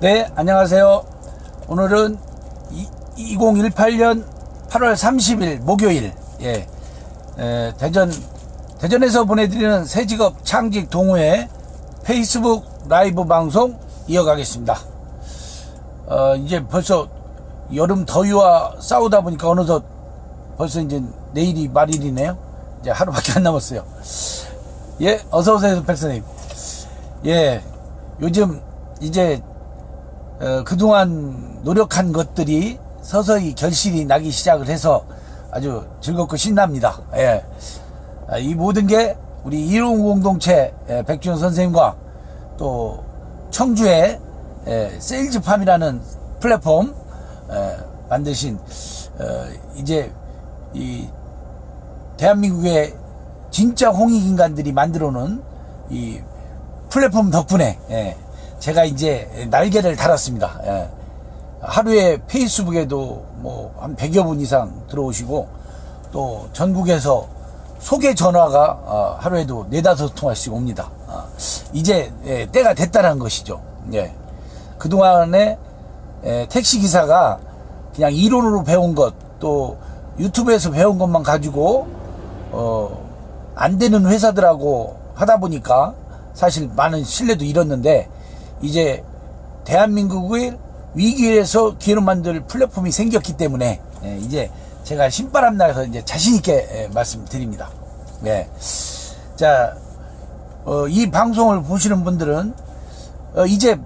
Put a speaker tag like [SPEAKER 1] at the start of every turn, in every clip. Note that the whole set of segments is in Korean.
[SPEAKER 1] 네, 안녕하세요. 오늘은 이, 2018년 8월 30일 목요일, 예, 에, 대전, 대전에서 보내드리는 새직업 창직 동호회 페이스북 라이브 방송 이어가겠습니다. 어, 이제 벌써 여름 더위와 싸우다 보니까 어느덧 벌써 이제 내일이 말일이네요. 이제 하루밖에 안 남았어요. 예, 어서오세요, 백선님. 예, 요즘 이제 어, 그동안 노력한 것들이 서서히 결실이 나기 시작을 해서 아주 즐겁고 신납니다. 예. 아, 이 모든 게 우리 이용 공동체 예, 백준호 선생님과 또 청주의 예, 세일즈팜이라는 플랫폼 예, 만드신 어, 이제 이 대한민국의 진짜 홍익 인간들이 만들어 놓은 이 플랫폼 덕분에 예, 제가 이제 날개를 달았습니다. 예. 하루에 페이스북에도 뭐 한 100여 분 이상 들어오시고 또 전국에서 소개 전화가 어, 하루에도 네다섯 통화씩 옵니다. 어, 이제 예, 때가 됐다는 것이죠. 예. 그동안에 예, 택시 기사가 그냥 이론으로 배운 것 또 유튜브에서 배운 것만 가지고 어, 안 되는 회사들하고 하다 보니까 사실 많은 신뢰도 잃었는데 이제 대한민국의 위기에서 기회를 만들 플랫폼이 생겼기 때문에 예, 이제 제가 신바람 나서 이제 자신 있게 예, 말씀드립니다. 네. 자, 어, 이 방송을 보시는 분들은 어, 이제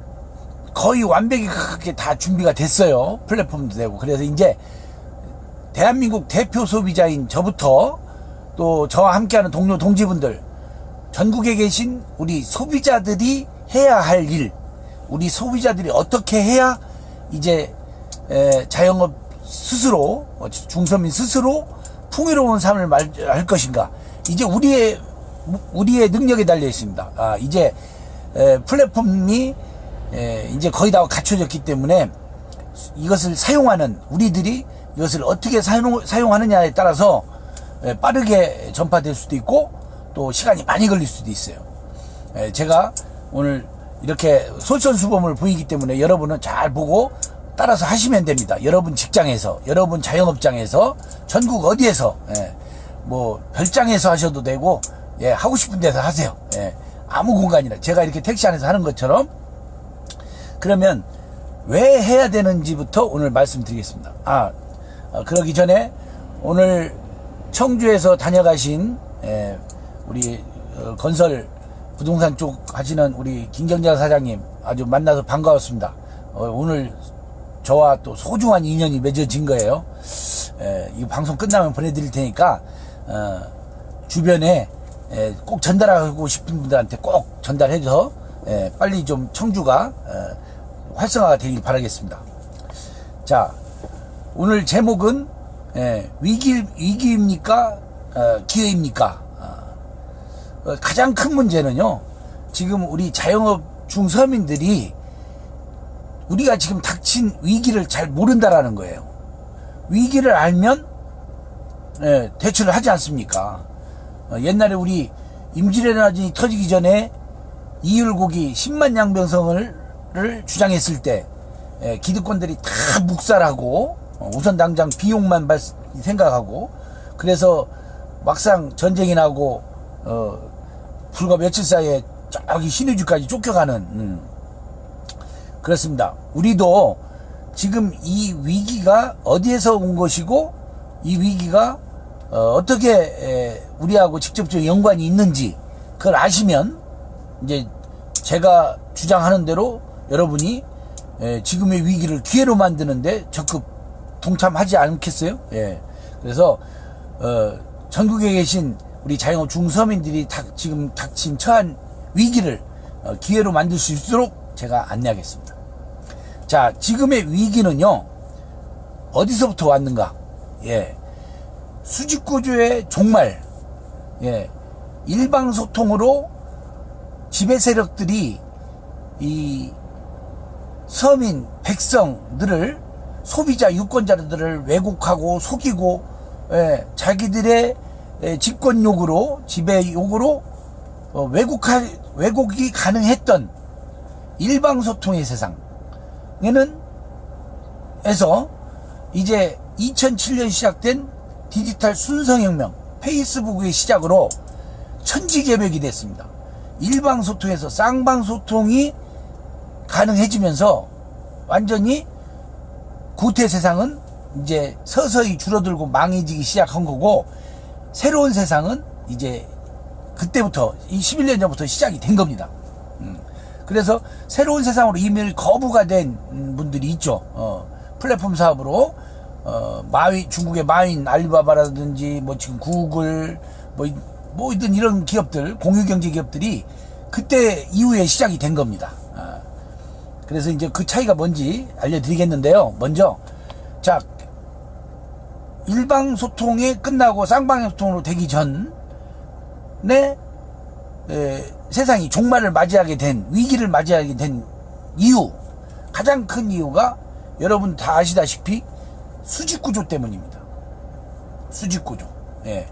[SPEAKER 1] 거의 완벽히 가깝게 다 준비가 됐어요. 플랫폼도 되고. 그래서 이제 대한민국 대표 소비자인 저부터 또 저와 함께하는 동료 동지분들 전국에 계신 우리 소비자들이 해야 할 일, 우리 소비자들이 어떻게 해야 이제 에, 자영업 스스로 어, 중서민 스스로 풍요로운 삶을 말, 할 것인가 이제 우리의 우리의 능력에 달려 있습니다. 아, 이제 에, 플랫폼이 에, 이제 거의 다 갖춰졌기 때문에 이것을 사용하는 우리들이 이것을 어떻게 사용, 사용하느냐에 따라서 에, 빠르게 전파될 수도 있고 또 시간이 많이 걸릴 수도 있어요. 에, 제가 오늘 이렇게 솔선수범을 보이기 때문에 여러분은 잘 보고 따라서 하시면 됩니다. 여러분 직장에서, 여러분 자영업장에서, 전국 어디에서, 예, 뭐 별장에서 하셔도 되고, 예, 하고 싶은 데서 하세요. 예, 아무 공간이나 제가 이렇게 택시 안에서 하는 것처럼 그러면 왜 해야 되는지부터 오늘 말씀드리겠습니다. 아, 어, 그러기 전에 오늘 청주에서 다녀가신 예, 우리 어, 건설 부동산 쪽 하시는 우리 김경자 사장님 아주 만나서 반가웠습니다. 어, 오늘 저와 또 소중한 인연이 맺어진 거예요. 에, 이 방송 끝나면 보내드릴 테니까 어, 주변에 에, 꼭 전달하고 싶은 분들한테 꼭 전달해서 에, 빨리 좀 청주가 어, 활성화가 되길 바라겠습니다. 자, 오늘 제목은 에, 위기 위기입니까 어, 기회입니까? 어, 가장 큰 문제는요. 지금 우리 자영업 중서민들이 우리가 지금 닥친 위기를 잘 모른다라는 거예요. 위기를 알면 예, 대처를 하지 않습니까? 어, 옛날에 우리 임진왜란이 터지기 전에 이율곡이 10만 양병성을 를 주장했을 때 예, 기득권들이 다 묵살하고 어, 우선 당장 비용만 발, 생각하고 그래서 막상 전쟁이 나고 어, 불과 며칠 사이에 저기 신의주까지 쫓겨가는 음. 그렇습니다. 우리도 지금 이 위기가 어디에서 온 것이고 이 위기가 어, 떻게 우리하고 직접적 연관이 있는지 그걸 아시면 이제 제가 주장하는 대로 여러분이 에, 지금의 위기를 기회로 만드는데 적극 동참하지 않겠어요? 예. 그래서 어, 전국에 계신 우리 자영업 중서민들이 닥, 지금 닥친 처한 위기를 어, 기회로 만들 수 있도록 제가 안내하겠습니다. 자, 지금의 위기는요, 어디서부터 왔는가? 예. 수직구조의 종말, 예. 일방소통으로 지배 세력들이 이 서민, 백성들을 소비자, 유권자들을 왜곡하고 속이고, 예, 자기들의 예, 집권 욕으로, 지배 욕으로 어, 왜곡하, 왜곡이 가능했던 일방소통의 세상, 시장에는 에서 이제 2007년 시작된 디지털 순서혁명 페이스북의 시작으로 천지개벽이 됐습니다. 일방소통에서 쌍방소통이 가능해지면서 완전히 구태 세상은 이제 서서히 줄어들고 망해지기 시작한 거고 새로운 세상은 이제 그때부터 이 11년 전부터 시작이 된 겁니다. 음. 그래서 새로운 세상으로 이미 거부가 된 음, 분들이 있죠. 어, 플랫폼 사업으로 어, 마윈 중국의 마윈 알리바바라든지 뭐 지금 구글 뭐 이- 뭐든 이런 기업들 공유 경제 기업들이 그때 이후에 시작이 된 겁니다. 아, 그래서 이제 그 차이가 뭔지 알려드리겠는데요. 먼저 자 일방 소통이 끝나고 쌍방향 소통으로 되기 전에 에, 세상이 종말을 맞이하게 된 위기를 맞이하게 된 이유 가장 큰 이유가 여러분 다 아시다시피 수직 구조 때문입니다. 수직 구조. 예.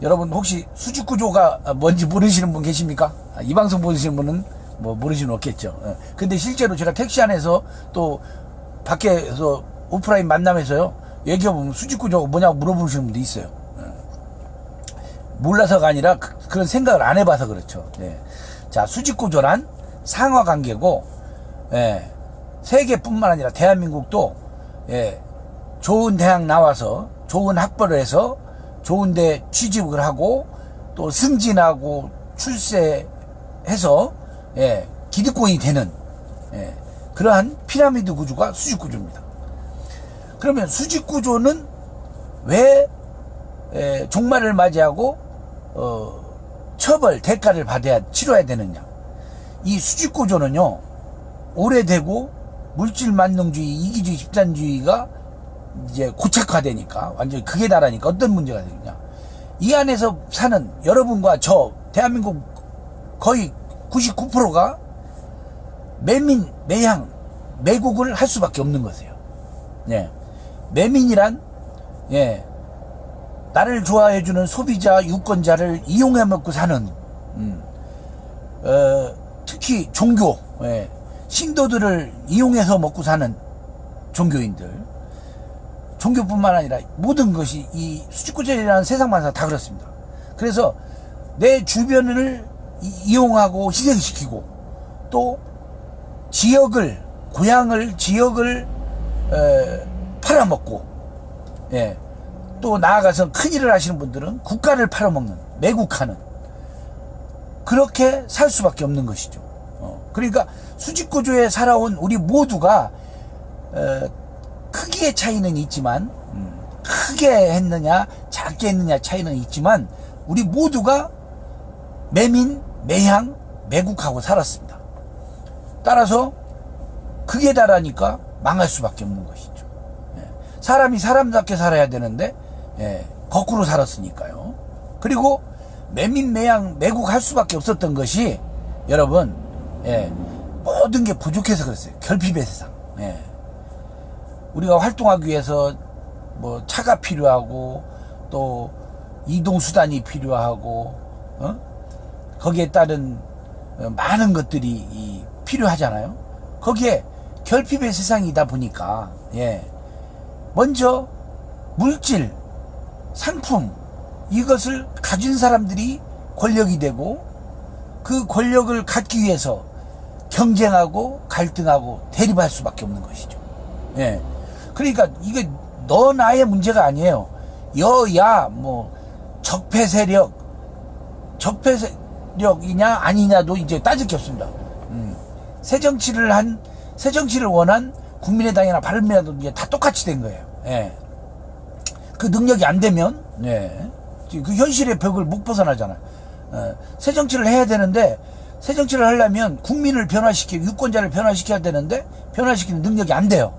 [SPEAKER 1] 여러분 혹시 수직 구조가 뭔지 모르시는 분 계십니까? 아, 이 방송 보시는 분은 뭐 모르시는 없겠죠. 예. 근데 실제로 제가 택시 안에서 또 밖에서 오프라인 만남에서요 얘기해보면 수직 구조가 뭐냐고 물어보시는 분도 있어요. 예. 몰라서가 아니라 그, 런 생각을 안 해봐서 그렇죠. 예. 자 수직 구조란 상하 관계고 예. 세계뿐만 아니라 대한민국도 예. 좋은 대학 나와서 좋은 학벌을 해서 좋은 데 취직을 하고 또 승진하고 출세해서 예, 기득권이 되는 예, 그러한 피라미드 구조가 수직 구조입니다. 그러면 수직 구조는 왜 예, 종말을 맞이하고 어, 처벌 대가를 받아야 치러야 되느냐? 이 수직 구조는요 오래되고 물질 만능주의, 이기주의, 집단주의가 이제 고착화되니까 완전히 극에 달하니까 어떤 문제가 되느냐? 이 안에서 사는 여러분과 저 대한민국 거의 99%가 매민, 매향, 매국을 할 수밖에 없는 것이에요. 예. 매민이란 예. 나를 좋아해주는 소비자, 유권자를 이용해 먹고 사는 음. 어, 특히 종교, 예. 신도들을 이용해서 먹고 사는 종교인들, 종교뿐만 아니라 모든 것이 이 수직구조라는 세상만사 다 그렇습니다. 그래서 내 주변을 이- 이용하고 희생시키고 또 지역을 고향을 지역을 에, 팔아먹고 예. 또 나아가서 큰 일을 하시는 분들은 국가를 팔아먹는 매국하는 그렇게 살 수밖에 없는 것이죠. 어, 그러니까 수직 구조에 살아온 우리 모두가 어, 크기의 차이는 있지만 음, 크게 했느냐 작게 했느냐 차이는 있지만 우리 모두가 매민, 매향, 매국하고 살았습니다. 따라서 극에 달하니까 망할 수밖에 없는 것이죠. 예. 사람이 사람답게 살아야 되는데 예, 거꾸로 살았으니까요. 그리고 매민, 매양, 매국할 수밖에 없었던 것이 여러분 예, 모든 게 부족해서 그랬어요. 결핍의 세상. 예. 우리가 활동하기 위해서 뭐 차가 필요하고 또 이동 수단이 필요하고 어? 거기에 따른 어, 많은 것들이 이 필요하잖아요. 거기에 결핍의 세상이다 보니까 예. 먼저 물질, 상품 이것을 가진 사람들이 권력이 되고 그 권력을 갖기 위해서 경쟁하고 갈등하고 대립할 수밖에 없는 것이죠. 예. 그러니까 이게 너 나의 문제가 아니에요. 여야 뭐 적폐 세력 적폐 세력이냐 아니냐도 이제 따질 게 없습니다. 음. 새 정치를 한 새 정치를 원한 국민의당이나 바른미래도 이제 다 똑같이 된 거예요. 예. 그 능력이 안 되면 예. 그 현실의 벽을 못 벗어나잖아요. 예. 새 정치를 해야 되는데 새 정치를 하려면 국민을 변화시키고 유권자를 변화시켜야 되는데 변화시키는 능력이 안 돼요.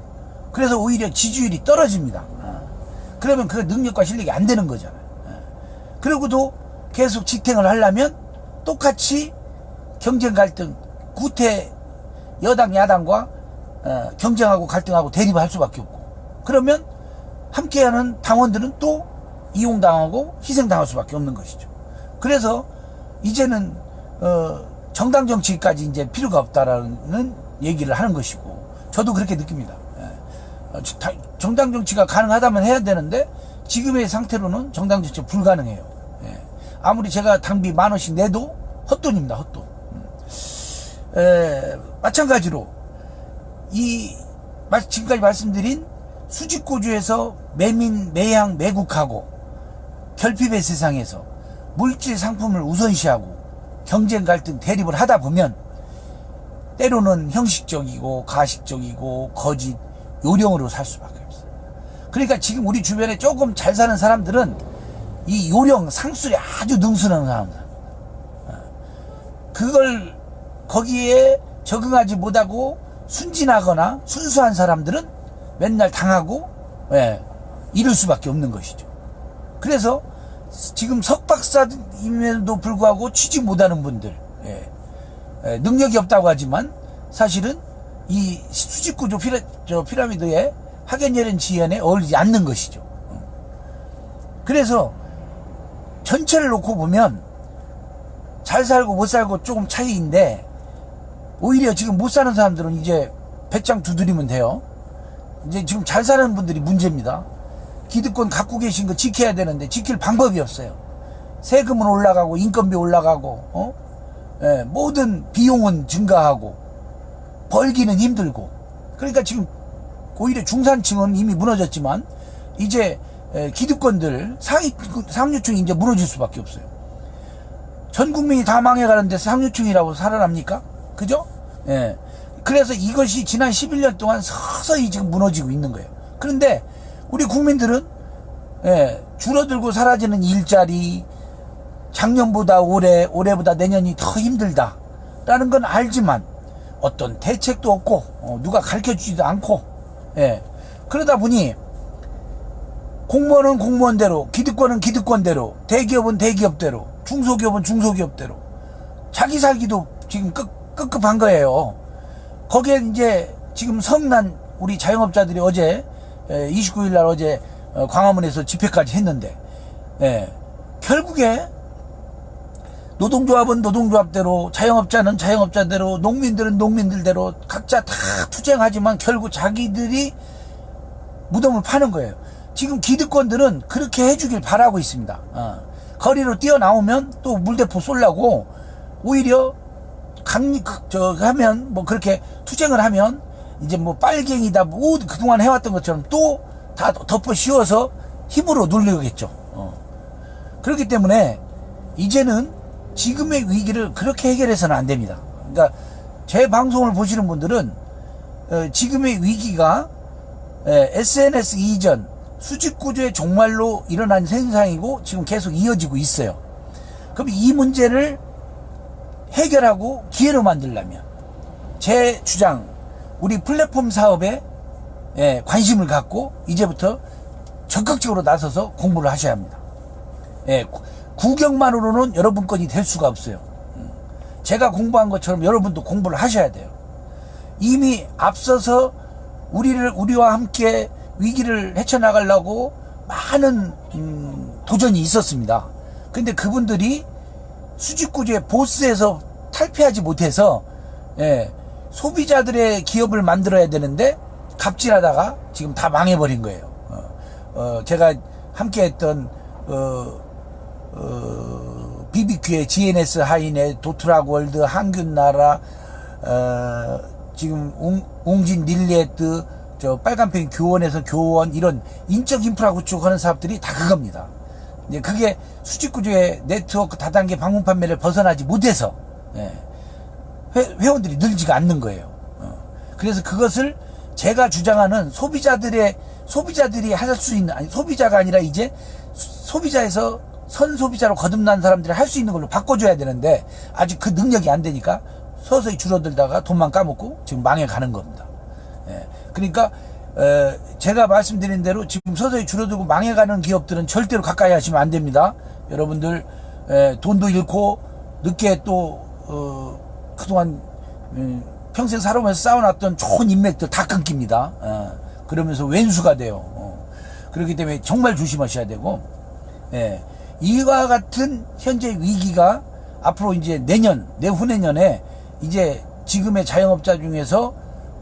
[SPEAKER 1] 그래서 오히려 지지율이 떨어집니다. 어. 그러면 그 능력과 실력이 안 되는 거잖아요. 어. 그리고도 계속 직행을 하려면 똑같이 경쟁 갈등, 구태 여당 야당과 어, 경쟁하고 갈등하고 대립할 수밖에 없고 그러면 함께하는 당원들은 또 이용당하고 희생당할 수밖에 없는 것이죠. 그래서 이제는 어, 정당 정치까지 이제 필요가 없다라는 얘기를 하는 것이고 저도 그렇게 느낍니다. 예. 어, 정당 정치가 가능하다면 해야 되는데 지금의 상태로는 정당 정치 불가능해요. 예. 아무리 제가 당비 만 원씩 내도 헛돈입니다. 헛돈. 음. 에, 마찬가지로 이 마- 지금까지 말씀드린 수직고주에서 매민, 매양, 매국하고 결핍의 세상에서 물질 상품을 우선시하고 경쟁 갈등 대립을 하다 보면 때로는 형식적이고 가식적이고 거짓 요령으로 살 수밖에 없어요. 그러니까 지금 우리 주변에 조금 잘 사는 사람들은 이 요령 상술에 아주 능수는 사람들. 어. 그걸 거기에 적응하지 못하고 순진하거나 순수한 사람들은 맨날 당하고 예, 이럴 수밖에 없는 것이죠. 그래서 지금 석박사임에도 불구하고 취직 못하는 분들 예, 예, 능력이 없다고 하지만 사실은 이 수직구조 피라, 저 피라미드의 학연열연 지연에 어울리지 않는 것이죠. 어. 그래서 전체를 놓고 보면 잘 살고 못 살고 조금 차이인데 오히려 지금 못 사는 사람들은 이제 배짱 두드리면 돼요. 이제 지금 잘 사는 분들이 문제입니다. 기득권 갖고 계신 거 지켜야 되는데 지킬 방법이 없어요. 세금은 올라가고 인건비 올라가고 어? 예, 모든 비용은 증가하고 벌기는 힘들고 그러니까 지금 오히려 중산층은 이미 무너졌지만 이제 에, 기득권들 상위 상류층이 이제 무너질 수밖에 없어요. 전 국민이 다 망해가는데 상류층이라고 살아납니까? 그죠? 예. 그래서 이것이 지난 11년 동안 서서히 지금 무너지고 있는 거예요. 그런데 우리 국민들은 예, 줄어들고 사라지는 일자리, 작년보다 올해, 올해보다 내년이 더 힘들다. 라는 건 알지만 어떤 대책도 없고 어, 누가 가르쳐 주지도 않고 예. 그러다 보니 공무원은 공무원대로 기득권은 기득권대로 대기업은 대기업대로 중소기업은 중소기업대로 자기 살기도 지금 급, 급급한 거예요. 거기에 이제 지금 성난 우리 자영업자들이 어제 29일 날 어제 어, 광화문에서 집회까지 했는데 예, 결국에 노동조합은 노동조합대로 자영업자는 자영업자대로 농민들은 농민들대로 각자 다 투쟁하지만 결국 자기들이 무덤을 파는 거예요. 지금 기득권들은 그렇게 해주길 바라고 있습니다. 어. 거리로 뛰어나오면 또 물대포 쏠라고 오히려 강, 그, 저, 하면, 뭐, 그렇게 투쟁을 하면, 이제 뭐, 빨갱이다, 뭐, 그동안 해왔던 것처럼 또 다 덮어 씌워서 힘으로 누르겠죠. 어. 그렇기 때문에, 이제는 지금의 위기를 그렇게 해결해서는 안 됩니다. 그러니까, 제 방송을 보시는 분들은, 어, 지금의 위기가, 에, SNS 이전, 수직구조의 종말로 일어난 현상이고, 지금 계속 이어지고 있어요. 그럼 이 문제를 해결하고 기회로 만들려면 제 주장 우리 플랫폼 사업에 예, 관심을 갖고 이제부터 적극적으로 나서서 공부를 하셔야 합니다. 예, 구- 구경만으로는 여러분 건이 될 수가 없어요. 음. 제가 공부한 것처럼 여러분도 공부를 하셔야 돼요. 이미 앞서서 우리를 우리와 함께 위기를 헤쳐나가려고 많은 음, 도전이 있었습니다. 근데 그분들이 수직구조의 보스에서 탈피하지 못해서 예, 소비자들의 기업을 만들어야 되는데 갑질하다가 지금 다 망해버린 거예요. 어, 어, 제가 함께했던 어, 어, BBQ의 GNS 하이넷, 도트락 월드, 한균나라, 어, 지금 웅, 웅진 릴리에트, 저 빨간펜 교원에서 교원 이런 인적 인프라 구축하는 사업들이 다 그겁니다. 이제 그게 수직구조의 네트워크 다단계 방문 판매를 벗어나지 못해서 예, 회, 회원들이 늘지가 않는 거예요. 어. 그래서 그것을 제가 주장하는 소비자들의 소비자들이 할 수 있는 아니 소비자가 아니라 이제 소- 소비자에서 선 소비자로 거듭난 사람들이 할 수 있는 걸로 바꿔줘야 되는데 아직 그 능력이 안 되니까 서서히 줄어들다가 돈만 까먹고 지금 망해가는 겁니다. 예, 그러니까 에, 제가 말씀드린 대로 지금 서서히 줄어들고 망해가는 기업들은 절대로 가까이 하시면 안 됩니다. 여러분들 에, 돈도 잃고 늦게 또 어, 그동안 음, 평생 살아오면서 쌓아놨던 좋은 인맥들 다 끊깁니다. 어, 그러면서 왼수가 돼요. 어. 그렇기 때문에 정말 조심하셔야 되고 예, 이와 같은 현재 위기가 앞으로 이제 내년, 내후내년에 이제 지금의 자영업자 중에서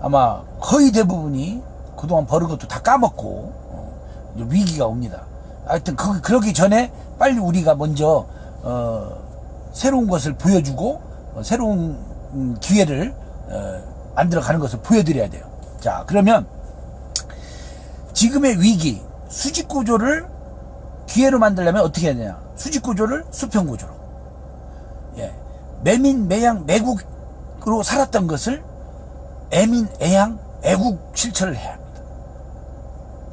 [SPEAKER 1] 아마 거의 대부분이 그동안 벌은 것도 다 까먹고 어, 위기가 옵니다. 하여튼 그, 그러기 전에 빨리 우리가 먼저 어, 새로운 것을 보여주고 어, 새로운 음, 기회를 어, 만들어가는 것을 보여드려야 돼요. 자 그러면 지금의 위기 수직 구조를 기회로 만들려면 어떻게 해야 되냐? 수직 구조를 수평 구조로. 예. 매민 매양 매국으로 살았던 것을 애민 애양 애국 실천을 해야.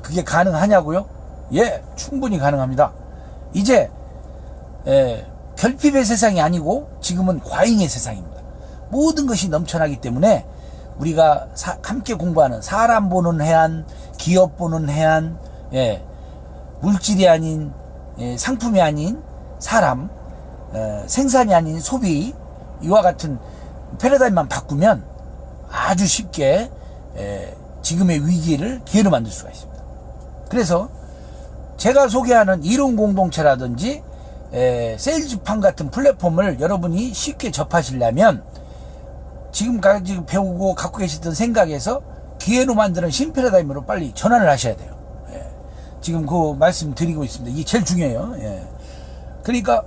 [SPEAKER 1] 그게 가능하냐고요? 예, 충분히 가능합니다. 이제 예, 결핍의 세상이 아니고 지금은 과잉의 세상입니다. 모든 것이 넘쳐나기 때문에 우리가 사- 함께 공부하는 사람 보는 해안, 기업 보는 해안, 예, 물질이 아닌 예, 상품이 아닌 사람, 어, 생산이 아닌 소비 이와 같은 패러다임만 바꾸면 아주 쉽게 예, 지금의 위기를 기회로 만들 수가 있습니다. 그래서 제가 소개하는 이론 공동체라든지 에, 세일즈판 같은 플랫폼을 여러분이 쉽게 접하시려면 지금까지 배우고 갖고 계시던 생각에서 기회로 만드는 신패러다임으로 빨리 전환을 하셔야 돼요. 예. 지금 그 말씀 드리고 있습니다. 이게 제일 중요해요. 예. 그러니까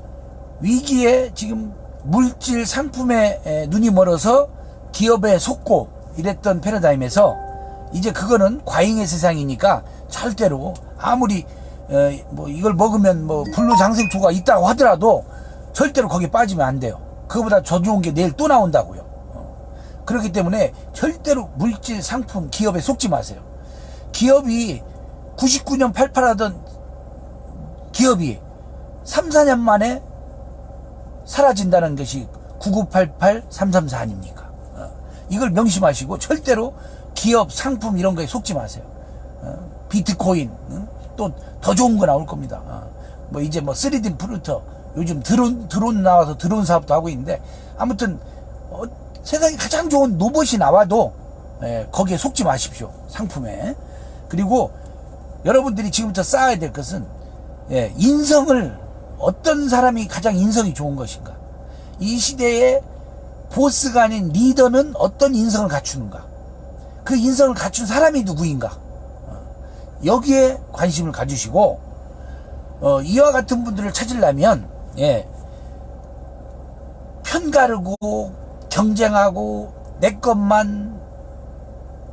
[SPEAKER 1] 위기에 지금 물질 상품에 에, 눈이 멀어서 기업에 속고 이랬던 패러다임에서 이제 그거는 과잉의 세상이니까 절대로 아무리 어, 뭐 이걸 먹으면 뭐 불로장생초가 있다고 하더라도 절대로 거기에 빠지면 안 돼요. 그거보다 더 좋은 게 내일 또 나온다고요. 어. 그렇기 때문에 절대로 물질 상품 기업에 속지 마세요. 기업이 99년 팔팔하던 기업이 3, 4년 만에 사라진다는 것이 9988, 334 아닙니까? 어, 이걸 명심하시고 절대로 기업, 상품 이런 거에 속지 마세요. 어, 비트코인, 또더 좋은 거 나올 겁니다. 어, 뭐 이제 뭐 3D 프린터, 요즘 드론, 드론 나와서 드론 사업도 하고 있는데 아무튼 어, 세상에 가장 좋은 로봇이 나와도 예, 거기에 속지 마십시오. 상품에. 그리고 여러분들이 지금부터 쌓아야 될 것은 예, 인성을 어떤 사람이 가장 인성이 좋은 것인가? 이 시대의 보스가 아닌 리더는 어떤 인성을 갖추는가? 그 인성을 갖춘 사람이 누구인가? 어, 여기에 관심을 가지시고 어, 이와 같은 분들을 찾으려면 예, 편가르고 경쟁하고 내 것만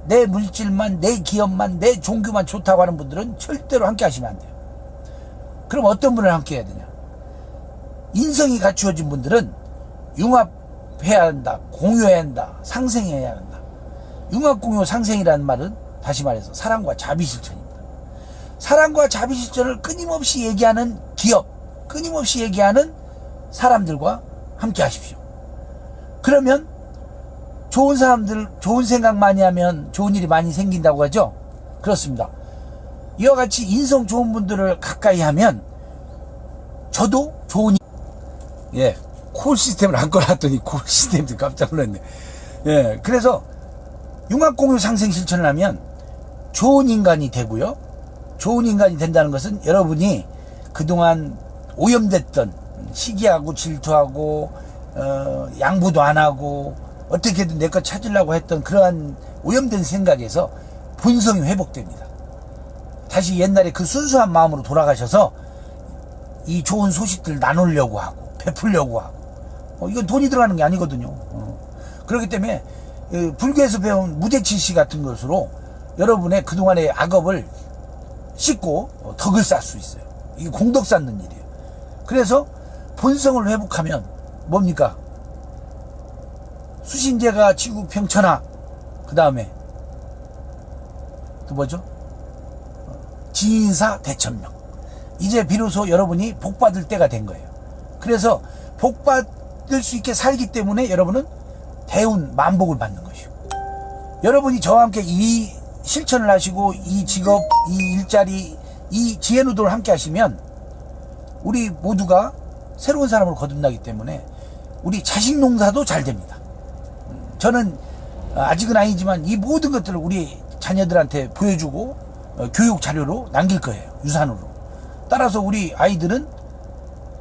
[SPEAKER 1] 내 물질만 내 기업만 내 종교만 좋다고 하는 분들은 절대로 함께 하시면 안 돼요. 그럼 어떤 분을 함께 해야 되냐? 인성이 갖추어진 분들은 융합해야 한다, 공유해야 한다, 상생해야 한다. 융합공유 상생이라는 말은 다시 말해서 사랑과 자비 실천입니다. 사랑과 자비 실천을 끊임없이 얘기하는 기업, 끊임없이 얘기하는 사람들과 함께 하십시오. 그러면 좋은 사람들, 좋은 생각 많이 하면 좋은 일이 많이 생긴다고 하죠? 그렇습니다. 이와 같이 인성 좋은 분들을 가까이 하면 저도 좋은 일- 예, 콜 시스템을 안 꺼놨더니 콜 시스템도 깜짝 놀랐네. 예, 그래서 융합공유 상생 실천을 하면 좋은 인간이 되고요. 좋은 인간이 된다는 것은 여러분이 그동안 오염됐던 시기하고 질투하고 어, 양보도 안 하고 어떻게든 내 것 찾으려고 했던 그러한 오염된 생각에서 본성이 회복됩니다. 다시 옛날에 그 순수한 마음으로 돌아가셔서 이 좋은 소식들 나누려고 하고 베풀려고 하고 어, 이건 돈이 들어가는 게 아니거든요. 어. 그렇기 때문에 이 불교에서 배운 무대치시 같은 것으로 여러분의 그동안의 악업을 씻고 어, 덕을 쌓을 수 있어요. 이게 공덕 쌓는 일이에요. 그래서 본성을 회복하면 뭡니까? 수신제가 지구 평천하 그 다음에 또 뭐죠? 지인사 대천명 이제 비로소 여러분이 복받을 때가 된 거예요. 그래서 복받을 수 있게 살기 때문에 여러분은 대운 만복을 받는 것이고 여러분이 저와 함께 이 실천을 하시고 이 직업, 이 일자리, 이 지혜누도를 함께 하시면 우리 모두가 새로운 사람으로 거듭나기 때문에 우리 자식 농사도 잘 됩니다. 음, 저는 아직은 아니지만 이 모든 것들을 우리 자녀들한테 보여주고 어, 교육 자료로 남길 거예요. 유산으로. 따라서 우리 아이들은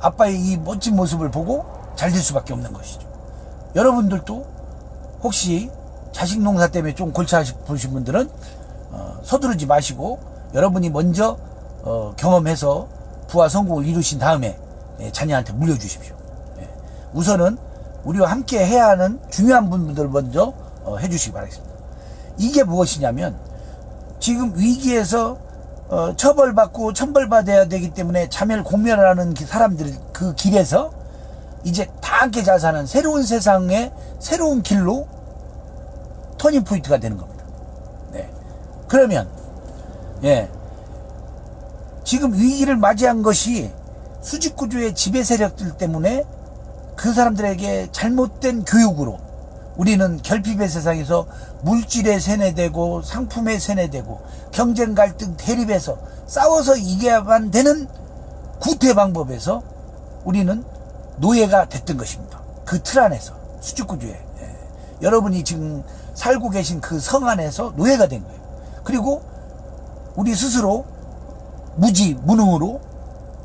[SPEAKER 1] 아빠의 이 멋진 모습을 보고 잘 될 수밖에 없는 것이죠. 여러분들도 혹시 자식 농사 때문에 좀 골치 아프신 분들은 어, 서두르지 마시고 여러분이 먼저 어, 경험해서 부와 성공을 이루신 다음에 예, 자녀한테 물려주십시오. 예. 우선은 우리와 함께 해야 하는 중요한 분들 먼저 어, 해주시기 바라겠습니다. 이게 무엇이냐면 지금 위기에서 어, 처벌받고 천벌받아야 되기 때문에 자멸 공멸하는 그 사람들 그 길에서 이제 다 함께 잘 사는 새로운 세상의 새로운 길로 터닝 포인트가 되는 겁니다. 네. 그러면 예. 지금 위기를 맞이한 것이 수직 구조의 지배 세력들 때문에 그 사람들에게 잘못된 교육으로 우리는 결핍의 세상에서 물질에 세뇌되고 상품에 세뇌되고 경쟁 갈등 대립에서 싸워서 이겨야만 되는 구태 방법에서 우리는 노예가 됐던 것입니다. 그 틀 안에서 수직구조에 예. 여러분이 지금 살고 계신 그 성 안에서 노예가 된 거예요. 그리고 우리 스스로 무지 무능으로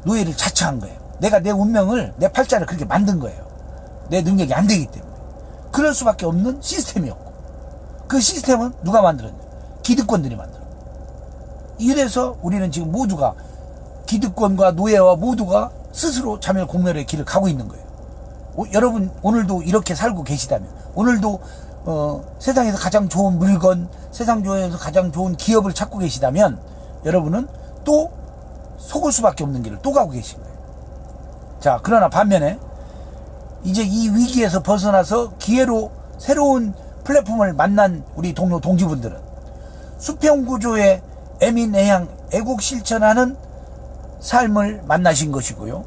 [SPEAKER 1] 노예를 자처한 거예요. 내가 내 운명을 내 팔자를 그렇게 만든 거예요. 내 능력이 안 되기 때문에. 그럴 수밖에 없는 시스템이었고 그 시스템은 누가 만들었냐? 기득권들이 만들어. 이래서 우리는 지금 모두가 기득권과 노예와 모두가 스스로 자멸 공멸의 길을 가고 있는 거예요. 오, 여러분 오늘도 이렇게 살고 계시다면 오늘도 어, 세상에서 가장 좋은 물건, 세상 중에서 가장 좋은 기업을 찾고 계시다면 여러분은 또 속을 수밖에 없는 길을 또 가고 계신 거예요. 자, 그러나 반면에 이제 이 위기에서 벗어나서 기회로 새로운 플랫폼을 만난 우리 동료 동지분들은 수평 구조의 애민애양 애국 실천하는 삶을 만나신 것이고요.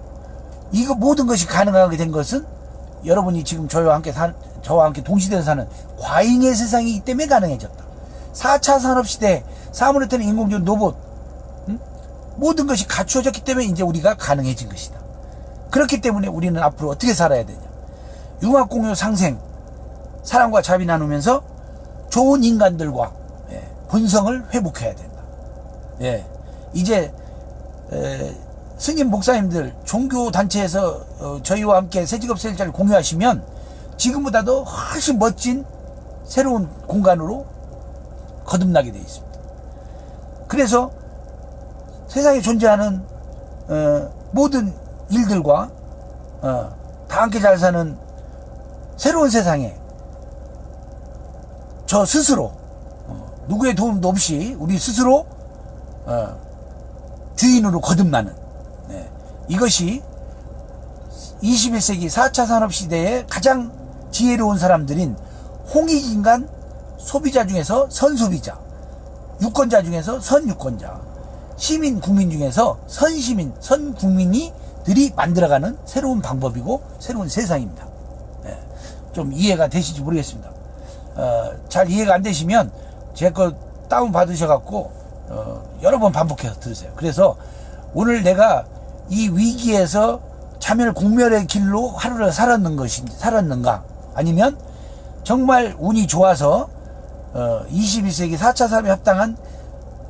[SPEAKER 1] 이거 모든 것이 가능하게 된 것은 여러분이 지금 저와 함께 사, 저와 함께 동시대에 사는 과잉의 세상이기 때문에 가능해졌다. 4차 산업시대 사물에 타는 인공지능 로봇 응? 모든 것이 갖추어졌기 때문에 이제 우리가 가능해진 것이다. 그렇기 때문에 우리는 앞으로 어떻게 살아야 되냐. 융합공유 상생 사랑과 자비 나누면서 좋은 인간들과 예, 본성을 회복해야 된다. 예, 이제 에, 스님 목사님들 종교 단체에서 어, 저희와 함께 새직업 세일자를 공유하시면 지금보다도 훨씬 멋진 새로운 공간으로 거듭나게 되어 있습니다. 그래서 세상에 존재하는 어, 모든 일들과 어, 다 함께 잘 사는 새로운 세상에 저 스스로 어, 누구의 도움도 없이 우리 스스로 어, 주인으로 거듭나는 네. 이것이 21세기 4차 산업시대의 가장 지혜로운 사람들인 홍익인간 소비자 중에서 선소비자 유권자 중에서 선유권자 시민 국민 중에서 선시민 선국민이 들이 만들어가는 새로운 방법이고 새로운 세상입니다 네. 좀 이해가 되실지 모르겠습니다 어, 잘 이해가 안 되시면 제 거 다운 받으셔갖고 어, 여러 번 반복해서 들으세요. 그래서 오늘 내가 이 위기에서 자멸 공멸의 길로 하루를 살았는 것인지 살았는가? 아니면 정말 운이 좋아서 어, 21세기 4차 산업에 합당한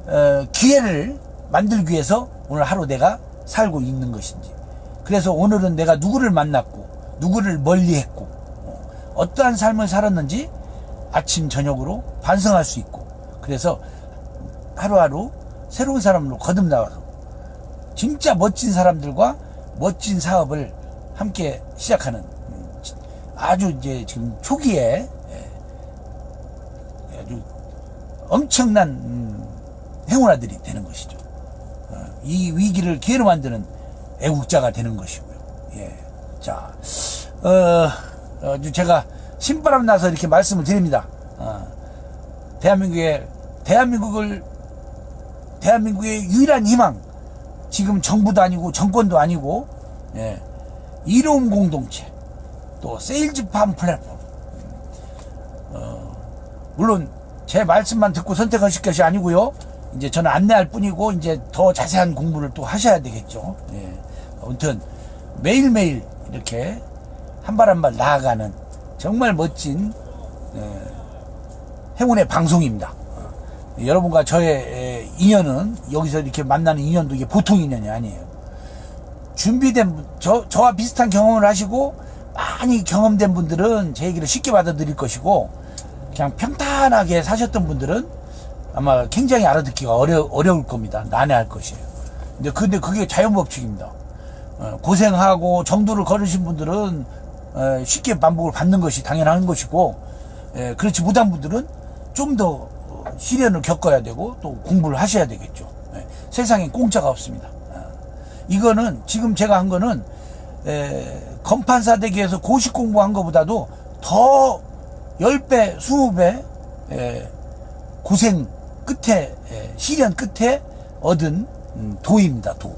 [SPEAKER 1] 어, 기회를 만들기 위해서 오늘 하루 내가 살고 있는 것인지. 그래서 오늘은 내가 누구를 만났고 누구를 멀리했고 어, 어떠한 삶을 살았는지 아침 저녁으로 반성할 수 있고 그래서 하루하루 새로운 사람으로 거듭나와서 진짜 멋진 사람들과 멋진 사업을 함께 시작하는 음, 아주 이제 지금 초기에 예, 아주 엄청난 음, 행운아들이 되는 것이죠. 어, 이 위기를 기회로 만드는 애국자가 되는 것이고요. 예. 자, 어, 어, 제가 신바람 나서 이렇게 말씀을 드립니다. 어, 대한민국의 대한민국을 대한민국의 유일한 희망 지금 정부도 아니고 정권도 아니고 예, 이로운 공동체 또 세일즈팜 플랫폼 어, 물론 제 말씀만 듣고 선택하실 것이 아니고요 이제 저는 안내할 뿐이고 이제 더 자세한 공부를 또 하셔야 되겠죠 예. 아무튼 매일매일 이렇게 한 발 한 발 나아가는 정말 멋진 예, 행운의 방송입니다. 어, 여러분과 저의 에, 인연은 여기서 이렇게 만나는 인연도 이게 보통 인연이 아니에요. 준비된 분, 저 저와 비슷한 경험을 하시고 많이 경험된 분들은 제 얘기를 쉽게 받아들일 것이고 그냥 평탄하게 사셨던 분들은 아마 굉장히 알아듣기가 어려, 어려울 겁니다. 난해할 것이에요. 근데, 근데 그게 자연법칙입니다. 어, 고생하고 정도를 걸으신 분들은 어, 쉽게 반복을 받는 것이 당연한 것이고 예, 그렇지 못한 분들은 좀더 시련을 겪어야 되고 또 공부를 하셔야 되겠죠. 예, 세상에 공짜가 없습니다. 어, 이거는 지금 제가 한 거는 에, 검판사 대기에서 고시 공부한 것보다도 더 10배, 20배 에, 고생 끝에 에, 시련 끝에 얻은 음, 도입니다. 도.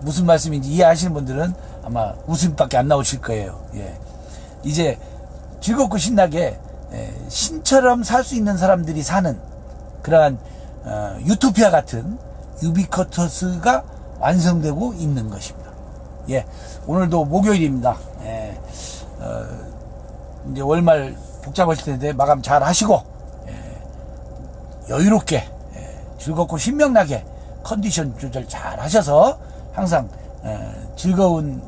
[SPEAKER 1] 무슨 말씀인지 이해하시는 분들은 아마 웃음밖에 안 나오실 거예요. 예. 이제 즐겁고 신나게 예, 신처럼 살 수 있는 사람들이 사는 그러한 어, 유토피아 같은 유비쿼터스가 완성되고 있는 것입니다. 예, 오늘도 목요일입니다. 예, 어, 이제 월말 복잡하실 텐데 마감 잘 하시고 예, 여유롭게 예, 즐겁고 신명나게 컨디션 조절 잘 하셔서 항상 예, 즐거운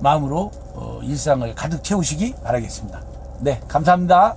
[SPEAKER 1] 마음으로 어, 일상을 가득 채우시기 바라겠습니다. 네, 감사합니다.